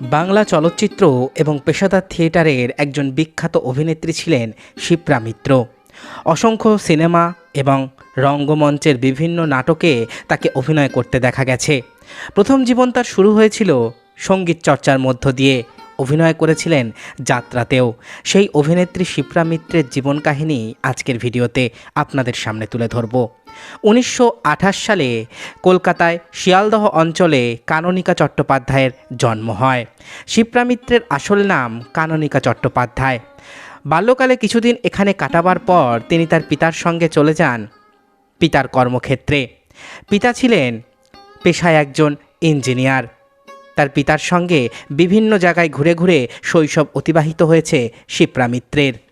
বাংলা চলচ্চিত্র এবং পেশাদার থিয়েটারের একজন বিখ্যাত অভিনেত্রী ছিলেন শিপ্রা মিত্র। অসংখ্য সিনেমা এবং রঙ্গমঞ্চের বিভিন্ন নাটকে তাকে অভিনয় করতে দেখা গেছে। প্রথম জীবন তার শুরু হয়েছিল সংগীত চর্চার মধ্য দিয়ে। অভিনয় করেছিলেন যাত্রাতেও। সেই অভিনেত্রী শিপ্রা মিত্রের জীবন কাহিনী আজকের ভিডিওতে আপনাদের সামনে তুলে ধরব। উনিশশো আঠাশ সালে কলকাতায় শিয়ালদহ অঞ্চলে কাননিকা চট্টোপাধ্যায়ের জন্ম হয়। শিপ্রামিত্রের আসল নাম কাননিকা চট্টোপাধ্যায়। বাল্যকালে কিছুদিন এখানে কাটাবার পর তিনি তার পিতার সঙ্গে চলে যান পিতার কর্মক্ষেত্রে। পিতা ছিলেন পেশায় একজন ইঞ্জিনিয়ার। তার পিতার সঙ্গে বিভিন্ন জায়গায় ঘুরে ঘুরে শৈশব অতিবাহিত হয়েছে শিপ্রা মিত্রের।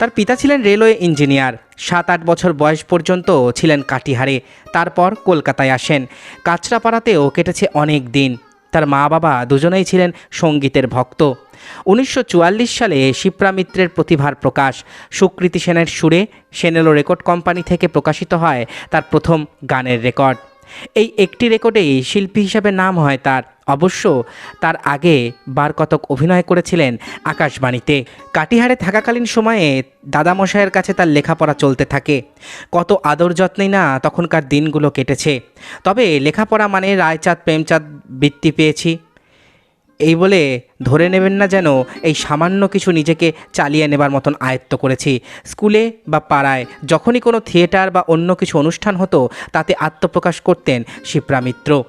তার পিতা ছিলেন রেলওয়ে ইঞ্জিনিয়ার। সাত আট বছর বয়স পর্যন্ত ছিলেন কাটিহারে। তারপর কলকাতায় আসেন। কাঁচরাপাড়াতেও কেটেছে অনেক দিন। তার মা বাবা দুজনেই ছিলেন সঙ্গীতের ভক্ত। উনিশশো চুয়াল্লিশ সালে শিপ্রা মিত্রের প্রতিভার প্রকাশ। সুকৃতি সেনের সুরে সেনেলো রেকর্ড কোম্পানি থেকে প্রকাশিত হয় তার প্রথম গানের রেকর্ড। এই একটি রেকর্ডেই শিল্পী হিসাবে নাম হয় তার। অবশ্য তার আগে বার কতক অভিনয় করেছিলেন আকাশবাণীতে। কাটিহারে থাকাকালীন সময়ে দাদামশাইয়ের কাছে তার লেখাপড়া চলতে থাকে। কত আদর যত্নেই না তখনকার দিনগুলো কেটেছে। তবে লেখাপড়া মানে রায়চাঁদ, প্রেমচাঁদ বৃত্তি পেয়েছি। এই বলে ধরে নেবেন না যেন এই সামান্য কিছু নিজেকে চালিয়ে নেবার মতন আয়ত্ত করেছি। স্কুলে বা পাড়ায় যখনই কোনো থিয়েটার বা অন্য কিছু অনুষ্ঠান হতো, তাতে আত্মপ্রকাশ করতেন শিপ্রা মিত্র।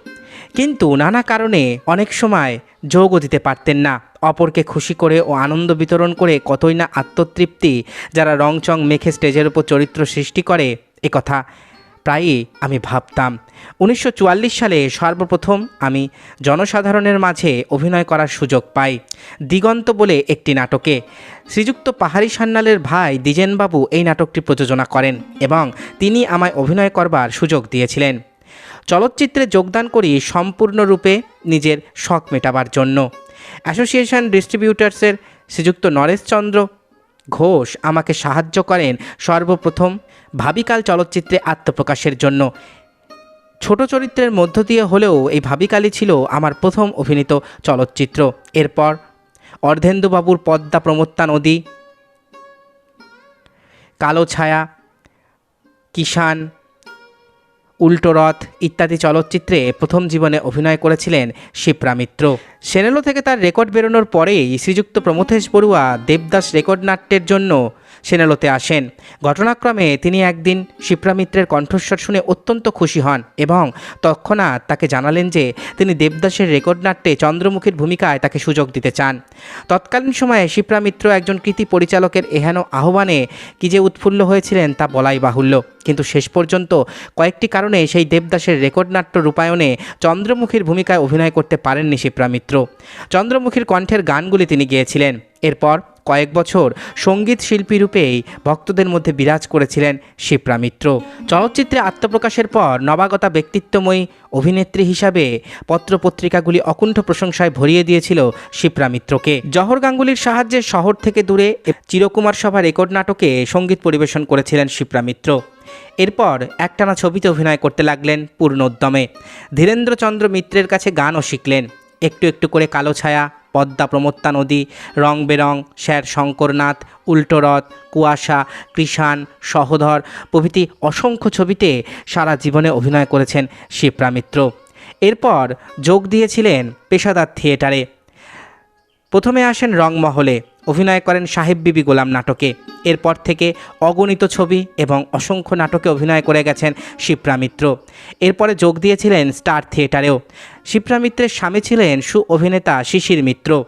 কিন্তু নানা কারণে অনেক সময় যোগও দিতে পারতেন না। অপরকে খুশি করে ও আনন্দ বিতরণ করে কতই না আত্মতৃপ্তি যারা রংচং মেখে স্টেজের উপর চরিত্র সৃষ্টি করে একথা প্রায়ই আমি ভাবতাম। উনিশশো চুয়াল্লিশ সালে সর্বপ্রথম আমি জনসাধারণের মাঝে অভিনয় করার সুযোগ পাই, দিগন্ত বলে একটি নাটকে। শ্রীযুক্ত পাহাড়ি সান্যালের ভাই দ্বিজেনবাবু এই নাটকটি প্রযোজনা করেন এবং তিনি আমায় অভিনয় করবার সুযোগ দিয়েছিলেন। চলচ্চিত্রে যোগদান করি সম্পূর্ণরূপে নিজের শখ মেটাবার জন্য। অ্যাসোসিয়েশন ডিস্ট্রিবিউটার্সের শ্রীযুক্ত নরেশচন্দ্র ঘোষ আমাকে সাহায্য করেন সর্বপ্রথম ভাবিকাল চলচ্চিত্রে আত্মপ্রকাশের জন্য। ছোট চরিত্রের মধ্য দিয়ে হলেও এই ভাবিকালই ছিল আমার প্রথম অভিনীত চলচ্চিত্র। এরপর অর্ধেন্দুবাবুর পদ্মা প্রমত্তা নদী, কালো ছায়া কিষান উল্টো রথ ইত্যাদি চলচ্চিত্রে প্রথম জীবনে অভিনয় করেছিলেন শিপ্রা মিত্র। সেনেলো থেকে তার রেকর্ড বেরোনোর পরেই শ্রীযুক্ত প্রমথেশ বড়ুয়া দেবদাস রেকর্ড নাট্যের জন্য সেনেলোতে আসেন। ঘটনাক্রমে তিনি একদিন শিপ্রা মিত্রের কণ্ঠস্বর শুনে অত্যন্ত খুশি হন এবং তৎক্ষণাৎ তাকে জানালেন যে তিনি দেবদাসের রেকর্ড নাট্যে চন্দ্রমুখীর ভূমিকায় তাকে সুযোগ দিতে চান। তৎকালীন সময়ে শিপ্রা মিত্র একজন কৃতি পরিচালকের এহেন আহ্বানে কি যে উৎফুল্ল হয়েছিলেন তা বলাই বাহুল্য। কিন্তু শেষ পর্যন্ত কয়েকটি কারণে সেই দেবদাসের রেকর্ড নাট্য রূপায়ণে চন্দ্রমুখীর ভূমিকায় অভিনয় করতে পারেননি শিপ্রা মিত্র। চন্দ্রমুখীর কণ্ঠের গানগুলি তিনি গেয়েছিলেন। এরপর কয়েক বছর সংগীত শিল্পী রূপেই ভক্তদের মধ্যে বিরাজ করেছিলেন শিপ্রা মিত্র। চলচ্চিত্রে আত্মপ্রকাশের পর নবাগতা ব্যক্তিত্বময়ী অভিনেত্রী হিসাবে পত্রপত্রিকাগুলি অকুণ্ঠ প্রশংসায় ভরিয়ে দিয়েছিল শিপ্রা মিত্রকে। জহর গাঙ্গুলির সাহায্যে শহর থেকে দূরে চিরকুমার সভা রেকর্ড নাটকে সংগীত পরিবেশন করেছিলেন শিপ্রা মিত্র। এরপর একটানা ছবিতে অভিনয় করতে লাগলেন পূর্ণ উদ্যমে ধীরেন্দ্রচন্দ্র মিত্রের কাছে গানও শিখলেন। একটু একটু করে কালো ছায়া, পদ্মা প্রমত্তা নদী, রং বেরং, স্যার শঙ্করনাথ উল্টোরথ কুয়াশা, কৃষাণ সহধর প্রভৃতি অসংখ্য ছবিতে সারা জীবনে অভিনয় করেছেন শিপ্রা মিত্র। এরপর যোগ দিয়েছিলেন পেশাদার থিয়েটারে। প্রথমে আসেন রংমহলে অভিনয় করেন সাহেব বিবি গোলাম নাটকে। এরপর থেকে অগণিত ছবি এবং অসংখ্য নাটকে অভিনয় করে গেছেন শিপ্রা মিত্র। এরপরে যোগ দিয়েছিলেন স্টার থিয়েটারেও। শিপ্রা মিত্রের স্বামী ছিলেন সু অভিনেতা শিশির মিত্র।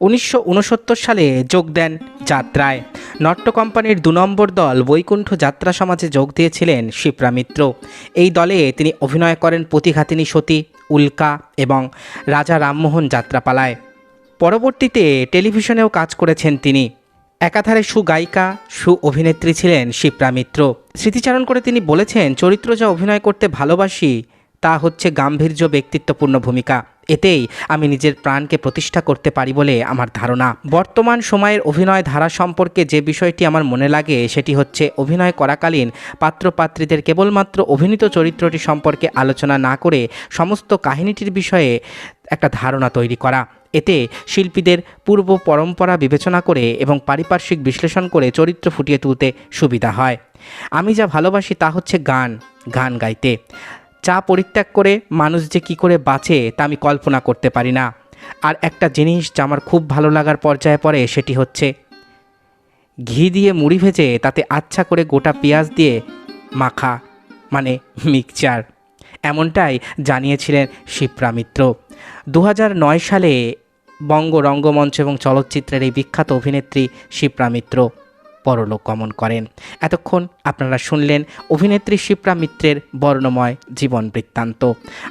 উনিশশো উনসত্তর সালে যোগ দেন যাত্রায়। নট্য কোম্পানির দু নম্বর দল বৈকুণ্ঠ যাত্রা সমাজে যোগ দিয়েছিলেন শিপ্রা মিত্র। এই দলে তিনি অভিনয় করেন প্রতিঘাতিনী সতী, উল্কা এবং রাজা রামমোহন যাত্রাপালায়। পরবর্তীতে টেলিভিশনেও কাজ করেছেন তিনি। একাধারে সুগায়িকা সু অভিনেত্রী ছিলেন শিপ্রা মিত্র। স্মৃতিচারণ করে তিনি বলেছেন, চরিত্র যা অভিনয় করতে ভালোবাসি, তা হচ্ছে গাম্ভীর্য ব্যক্তিত্বপূর্ণ ভূমিকা। এতেই আমি নিজের প্রাণকে প্রতিষ্ঠা করতে পারি বলে আমার ধারণা। বর্তমান সময়ের অভিনয় ধারা সম্পর্কে যে বিষয়টি আমার মনে লাগে, সেটি হচ্ছে অভিনয় করাকালীন পাত্রপাত্রীদের কেবলমাত্র অভিনীত চরিত্রটি সম্পর্কে আলোচনা না করে সমস্ত কাহিনীটির বিষয়ে একটা ধারণা তৈরি করা। এতে শিল্পীদের পূর্ব পরম্পরা বিবেচনা করে এবং পারিপার্শ্বিক বিশ্লেষণ করে চরিত্র ফুটিয়ে তুলতে সুবিধা হয়। আমি যা ভালোবাসি তা হচ্ছে গান গান গাইতে। চা পরিত্যাগ করে মানুষ যে কী করে বাঁচে তা আমি কল্পনা করতে পারি না। আর একটা জিনিস যা আমার খুব ভালো লাগার পর্যায়ে পড়ে সেটি হচ্ছে, ঘি দিয়ে মুড়ি ভেজে তাতে আচ্ছা করে গোটা পেঁয়াজ দিয়ে মাখা মানে মিক্সচার। এমনটাই জানিয়েছিলেন শিপ্রা মিত্র। দু সালে বঙ্গ রঙ্গমঞ্চ এবং চলচ্চিত্রের এই বিখ্যাত অভিনেত্রী শিপ্রা মিত্র পরলোক গমন করেন। এতক্ষণ আপনারা শুনলেন অভিনেত্রী শিপ্রা মিত্রের বর্ণময় জীবন বৃত্তান্ত।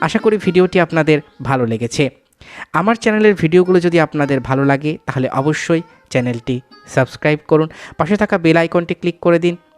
আশা করি ভিডিওটি আপনাদের ভালো লেগেছে। আমার চ্যানেলের ভিডিওগুলো যদি আপনাদের ভালো লাগে, তাহলে অবশ্যই চ্যানেলটি সাবস্ক্রাইব করুন। পাশে থাকা বেল আইকনটি ক্লিক করে দিন।